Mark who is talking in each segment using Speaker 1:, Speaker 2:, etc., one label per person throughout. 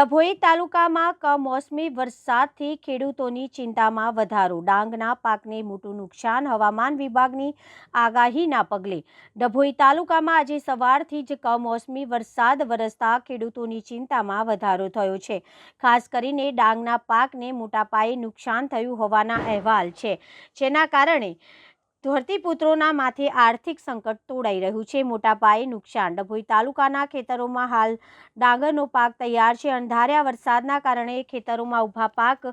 Speaker 1: ડભોઈ તાલુકામાં કમોસમી વરસાદથી ખેડૂતોની ચિંતામાં વધારો. ડાંગના પાકને મોટું નુકસાન હવામાન વિભાગની આગાહીના પગલે ડભોઈ તાલુકામાં આજે સવારથી જ કમોસમી વરસાદ વરસતા ખેડૂતોની ચિંતામાં વધારો થયો છે. ખાસ કરીને ડાંગના પાકને મોટા પાયે નુકસાન થયું હોવાના અહેવાલ છે. જેના કારણે ધરતીપુત્રોના માથે આર્થિક સંકટ તોડાઈ રહ્યું છે. મોટા પાયે નુકસાન. ડભોઈ તાલુકાના ખેતરોમાં હાલ ડાંગરનો પાક તૈયાર છે. અણધાર્યા વરસાદના કારણે ખેતરોમાં ઊભા પાક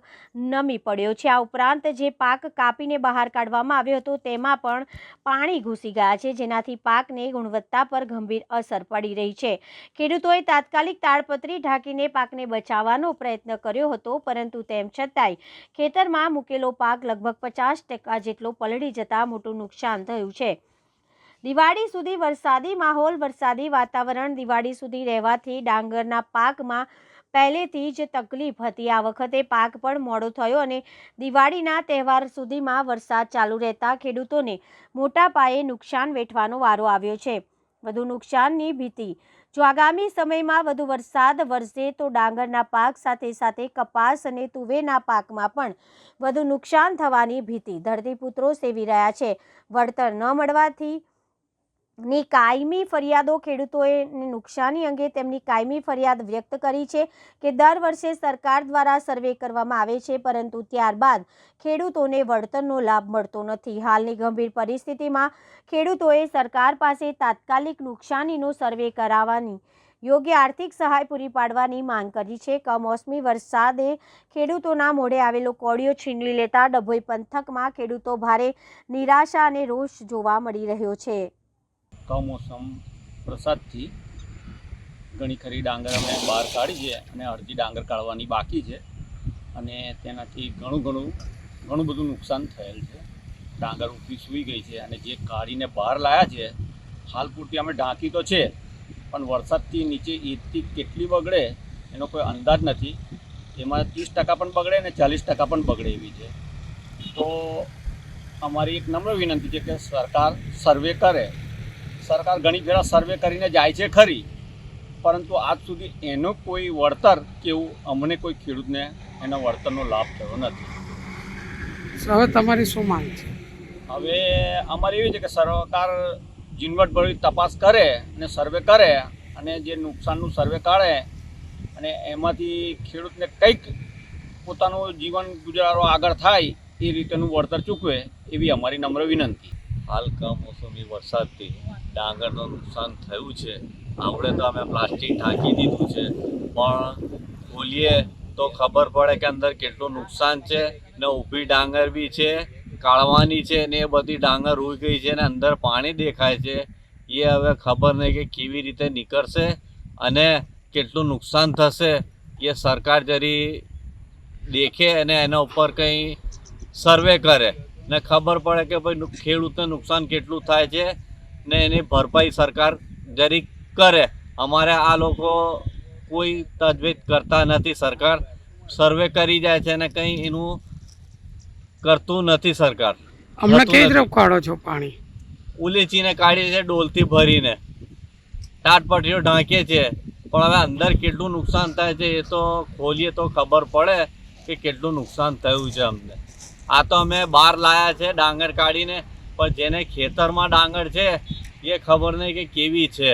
Speaker 1: નમી પડ્યો છે. આ ઉપરાંત જે પાક કાપીને બહાર કાઢવામાં આવ્યો હતો, તેમાં પણ પાણી ઘૂસી ગયા છે. જેનાથી પાકને ગુણવત્તા પર ગંભીર અસર પડી રહી છે. ખેડૂતોએ તાત્કાલિક તાડપત્રી ઢાંકીને પાકને બચાવવાનો પ્રયત્ન કર્યો હતો, પરંતુ તેમ છતાંય ખેતરમાં મૂકેલો પાક લગભગ પચાસ ટકા જેટલો પલળી જતા મોટું નુકસાન થયું છે. દિવાળી સુધી વરસાદી માહોલ, વરસાદી વાતાવરણ, દિવાળી સુધી રહેવાથી ડાંગરના પાકમાં પહેલેથી જ તકલીફ હતી. આ વખતે પાક પણ મોડો થયો અને દિવાળીના તહેવાર સુધીમાં વરસાદ ચાલુ રહેતા ખેડૂતોને મોટા પાયે નુકસાન વેઠવાનો વારો આવ્યો છે. વધુ નુકસાનની ભીતિ. જો આગામી સમયમાં વધુ વરસાદ વરસે તો ડાંગરના પાક સાથે સાથે કપાસ અને તુવેરના પાકમાં પણ વધુ નુકસાન થવાની ભીતિ. ધરતીપુત્રો સેવી રહ્યા છે. વળતર ન મળવાથી ની કાયમી ફરિયાદો ખેડૂતોએ નુકસાની અંગે તેમની કાયમી ફરિયાદ વ્યક્ત કરી છે કે દર વર્ષે સરકાર દ્વારા સર્વે કરવામાં આવે છે, પરંતુ ત્યારબાદ ખેડૂતોને વળતરનો લાભ મળતો નથી. હાલની ગંભીર પરિસ્થિતિમાં ખેડૂતોએ સરકાર પાસે તાત્કાલિક નુકસાનીનો સર્વે કરાવવાની યોગ્ય આર્થિક સહાય પૂરી પાડવાની માંગ કરી છે. કમોસમી વરસાદે ખેડૂતોના મોઢે આવેલો કોળિયો છીનવી લેતા ડભોઈ પંથકમાં ખેડૂતો ભારે નિરાશા અને રોષ જોવા મળી રહ્યો છે.
Speaker 2: કમોસમ વરસાદથી ઘણી ખરી ડાંગર અમે બહાર કાઢી છે અને અડધી ડાંગર કાઢવાની બાકી છે. અને તેનાથી ઘણું ઘણું ઘણું બધું નુકસાન થયેલ છે. ડાંગર ઊંચી સૂઈ ગઈ છે અને જે કાઢીને બહાર લાયા છે, હાલ પૂરતી અમે ઢાંકી તો છે, પણ વરસાદથી નીચે ઈદથી કેટલી બગડે એનો કોઈ અંદાજ નથી. એમાં ત્રીસ ટકા પણ બગડે અને ચાલીસ ટકા પણ બગડે એવી છે. તો અમારી એક નમ્ર વિનંતી છે કે સરકાર સર્વે કરે સરકાર ઘણી ફેરા સર્વે કરીને જાય છે ખરી. પરંતુ આજ સુધી એનો કોઈ વળતર કે એવું અમને કોઈ ખેડૂતને એના વળતરનો લાભ થયો નથી.
Speaker 3: હવે તમારી શું માંગ છે?
Speaker 2: હવે અમારે એવી છે કે સરકાર ઝીણવટભરી તપાસ કરે અને સર્વે કરે અને જે નુકસાનનું સર્વે કાઢે અને એમાંથી ખેડૂતને કંઈક પોતાનું જીવન ગુજારો આગળ થાય એ રીતેનું વળતર ચૂકવે એવી અમારી નમ્ર વિનંતી.
Speaker 4: હાલ કમોસમી વરસાદથી ડાંગરનું નુકસાન થયું છે. આવડે તો અમે પ્લાસ્ટિક ઢાંકી દીધું છે. પણ ખોલીએ તો ખબર પડે કે અંદર કેટલું નુકસાન છે ને ઊભી ડાંગર બી છે, કાળવાની છે ને એ બધી ડાંગર ઉઈ ગઈ છે ને અંદર પાણી દેખાય છે. એ હવે ખબર નહીં કે કેવી રીતે નીકળશે અને કેટલું નુકસાન થશે. એ સરકાર જરી દેખે અને એના ઉપર કંઈ સર્વે કરે. ને ખબર પડે કે ભાઈ ખેડૂતને નુકસાન કેટલું થાય છે ને એની ભરપાઈ સરકાર જરીક કરે. અમારે આ લોકો કોઈ તજવીજ કરતા નથી. સરકાર સર્વે કરી જાય છે ને કંઈ એનું કરતું નથી સરકાર.
Speaker 3: હમણાં કઈ તરફ કાઢો છો પાણી?
Speaker 4: ઉલીચીને કાઢીએ છે ડોલથી ભરીને. ટાટપટીઓ ઢાંકીએ છીએ. પણ હવે અંદર કેટલું નુકસાન થાય છે એ તો ખોલીએ તો ખબર પડે કે કેટલું નુકસાન થયું છે અમને. આ તો અમે બહાર લાયા છે ડાંગર કાઢીને, પણ જેને ખેતરમાં ડાંગર છે, એ ખબર નહીં કે કેવી છે.